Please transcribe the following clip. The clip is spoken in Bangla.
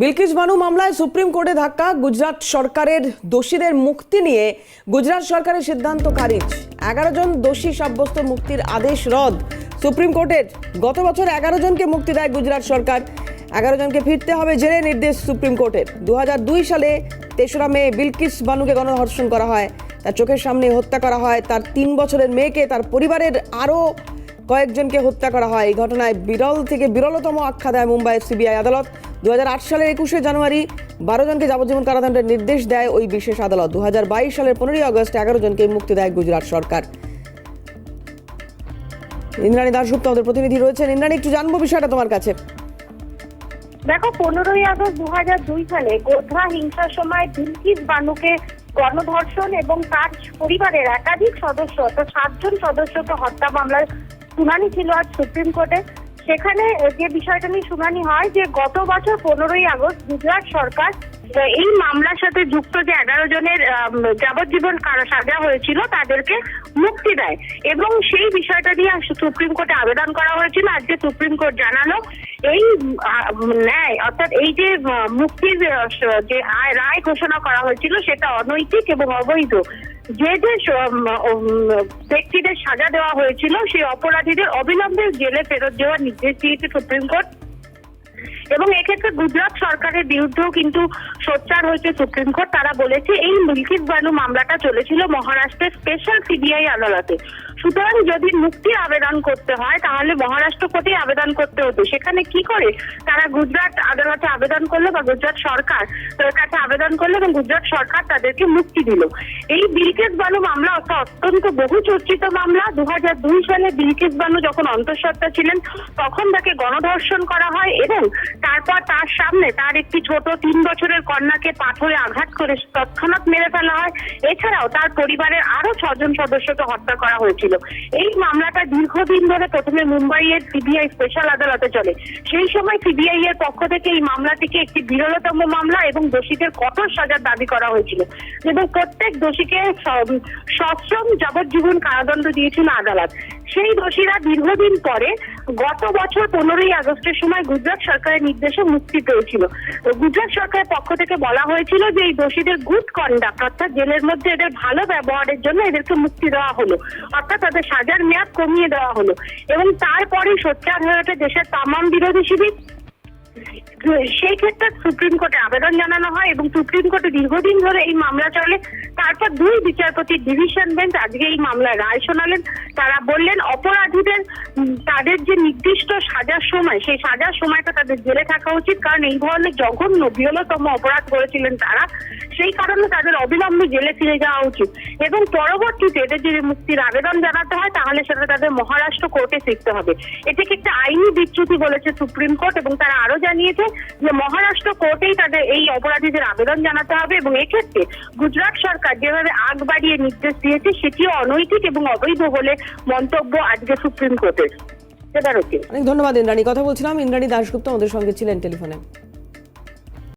বিলকিস বানু মামলায় সুপ্রিম কোর্টে ধাক্কা। গুজরাট সরকারের দোষীদের মুক্তি নিয়ে গুজরাট সরকারের সিদ্ধান্ত খারিজ। এগারো জন দোষী সাব্যস্ত মুক্তির আদেশ রদ। সুপ্রিম কোর্টের গত বছর এগারো জনকে মুক্তি দেয় গুজরাট সরকার। এগারো জনকে ফিরতে হবে জেলে নির্দেশ সুপ্রিম কোর্টের। দু দুই সালে তেসরা মে বিলকিস বানুকে গণধর্ষণ করা হয়। তার চোখের সামনে হত্যা করা হয়। তার তিন বছরের মেয়েকে তার পরিবারের আরও কয়েকজনকে হত্যা করা হয়। এই ঘটনায় বিরল থেকে বিরলতম আখ্যা দেয় মুম্বাইয়ের সিবিআই আদালত। দু সালের একুশে জানুয়ারি বারো জনকে যাবজ্জীবন কারাদণ্ডের নির্দেশ দেয় ওই বিশেষ আদালত। দু সালের পনেরোই আগস্ট এগারো জনকে মুক্তি দেয় গুজরাট সরকার। ইন্দ্রাণী দাসগুপ্ত আমাদের প্রতিনিধি রয়েছেন। ইন্দ্রাণী, একটু জানব বিষয়টা তোমার কাছে। দেখো, পনেরোই আগস্ট দু হাজার দুই সালে গোধরা হিংসার সময় দিলকিস বানুকে গণধর্ষণ এবং তার পরিবারের একাধিক সদস্য অর্থাৎ সাতজন সদস্যকে হত্যা মামলার শুনানি ছিল আজ সুপ্রিম কোর্টে। সেখানে যে বিষয়টা নিয়ে শুনানি হয় যে গত বছর পনেরোই আগস্ট গুজরাট সরকার এই মামলার সাথে যুক্ত যে এগারো জনের যাবজ্জীবন সাজা হয়েছিল, তাদেরকে মুক্তি দেয়। এবং সেই বিষয়টা দিয়ে সুপ্রিম কোর্টে আবেদন করা হয়েছিল। আজকে সুপ্রিম কোর্ট জানালো, এই ন্যায়, অর্থাৎ এই যে মুক্তির যে রায় ঘোষণা করা হয়েছিল, সেটা অনৈতিক এবং অবৈধ। যে যে ব্যক্তিদের সাজা দেওয়া হয়েছিল, সেই অপরাধীদের অবিলম্বে জেলে ফেরত দেওয়ার নির্দেশ দিয়েছে সুপ্রিম কোর্ট। এবং এক্ষেত্রে গুজরাট সরকারের বিরুদ্ধেও কিন্তু সোচ্চার হয়েছে সুপ্রিম কোর্ট। তারা বলেছে, এই মিল্কিস বানু মামলাটা চলেছিল মহারাষ্ট্রের স্পেশাল সিবিআই আদালতে। সুতরাং যদি মুক্তি আবেদন করতে হয়, তাহলে মহারাষ্ট্র কোর্টে আবেদন করতে হতো। সেখানে কি করে তারা গুজরাট আদালতে আবেদন করল বা গুজরাট সরকার কাছে আবেদন করল এবং গুজরাট সরকার তাদেরকে মুক্তি দিল? এই বিলকেস বানু মামলা অত্যন্ত বহু চর্চিত মামলা। দু দুই সালে বিলকেস বানু যখন অন্তঃসত্ত্বা ছিলেন, তখন তাকে গণধর্ষণ করা হয় এবং তারপর তার সামনে তার একটি ছোট তিন বছরের কন্যাকে পাথরে আঘাত করে তৎক্ষণাৎ মেরে ফেলা হয়। এছাড়াও তার পরিবারের আরও ছজন সদস্যকে হত্যা করা হয়েছিল। এই মামলাটা দীর্ঘদিন ধরে প্রথমে মুম্বাইয়ের সিবিআই স্পেশাল আদালতে চলে। সেই সময় সিবিআই এর পক্ষ থেকে এই মামলাটিকে একটি বিরলতম মামলা এবং দোষীদের কঠোর সাজার দাবি করা হয়েছিল। এবং প্রত্যেক দোষীকে সশ্রম যাবজ্জীবন কারাদণ্ড দিয়েছিল আদালত। সেই দোষীরা দীর্ঘদিন পরে গত বছর পনেরোই আগস্টের সময় গুজরাট সরকারের নির্দেশে মুক্তি পেয়েছিল। গুজরাট সরকারের পক্ষ থেকে বলা হয়েছিল যে এই দোষীদের গুড কন্ডাক্ট অর্থাৎ জেলের মধ্যে এদের ভালো ব্যবহারের জন্য এদেরকে মুক্তি দেওয়া হলো, অর্থাৎ তাদের সাজার মেয়াদ কমিয়ে দেওয়া হলো। এবং তারপরে সোচ্চার হয়ে ওঠে দেশের তামাম বিরোধী শিবির। সেই ক্ষেত্রে সুপ্রিম কোর্টে আবেদন জানানো হয় এবং সুপ্রিম কোর্টে দীর্ঘদিন ধরে এই মামলা চলে। তারপর দুই বিচারপতির ডিভিশন বেঞ্চ আজকে এই মামলায় রায় শোনালেন। তারা বললেন, অপরাধীদের তাদের যে নির্দিষ্ট সাজার সময়, সেই সাজার সময়টা তাদের জেলে থাকা উচিত। কারণ এই ধরনের জঘন্য বিরলতম অপরাধ করেছিলেন তারা। সেই কারণে তাদের অবিলম্বে জেলে ফিরে যাওয়া উচিত। এবং পরবর্তীতে এদের যদি মুক্তির আবেদন জানাতে হয়, তাহলে সেটা তাদের মহারাষ্ট্র কোর্টে শিখতে হবে। এটাকে একটা আইনি বিচ্যুতি বলেছে সুপ্রিম কোর্ট এবং তারা আরও জানিয়েছে যে মহারাষ্ট্র কোর্টেই তাদের এই অপরাধীদের আবেদন জানাতে হবে এবং এক্ষেত্রে গুজরাট সরকার যেভাবে আগ বাড়িয়ে নির্দেশ দিয়েছে, সেটিও অনৈতিক এবং অবৈধ বলে মন্তব্য আজকে সুপ্রিম কোর্টের। অনেক ধন্যবাদ ইন্দ্রাণী। কথা বলছিলাম ইন্দ্রাণী দাসগুপ্ত আমাদের সঙ্গে ছিলেন টেলিফোনে।